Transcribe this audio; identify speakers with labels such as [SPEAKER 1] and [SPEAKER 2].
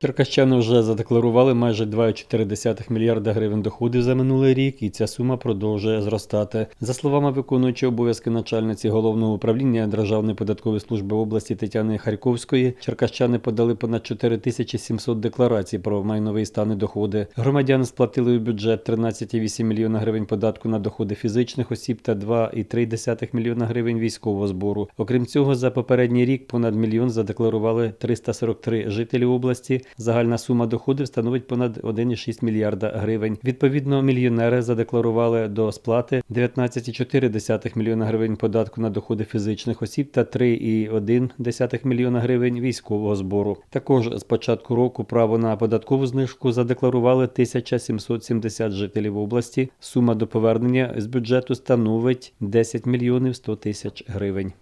[SPEAKER 1] Черкащани вже задекларували майже 2,4 мільярда гривень доходів за минулий рік, і ця сума продовжує зростати. За словами виконуючої обов'язки начальниці головного управління Державної податкової служби області Тетяни Харьковської, черкащани подали понад 4700 декларацій про майновий стан і доходи. Громадяни сплатили у бюджет 13,8 мільйона гривень податку на доходи фізичних осіб та 2,3 мільйона гривень військового збору. Окрім цього, за попередній рік понад мільйон задекларували 343 жителі області. Загальна сума доходів становить понад 1,6 мільярда гривень. Відповідно, мільйонери задекларували до сплати 19,4 мільйона гривень податку на доходи фізичних осіб та 3,1 мільйона гривень військового збору. Також з початку року право на податкову знижку задекларували 1770 жителів області. Сума до повернення з бюджету становить 10 мільйонів 100 тисяч гривень.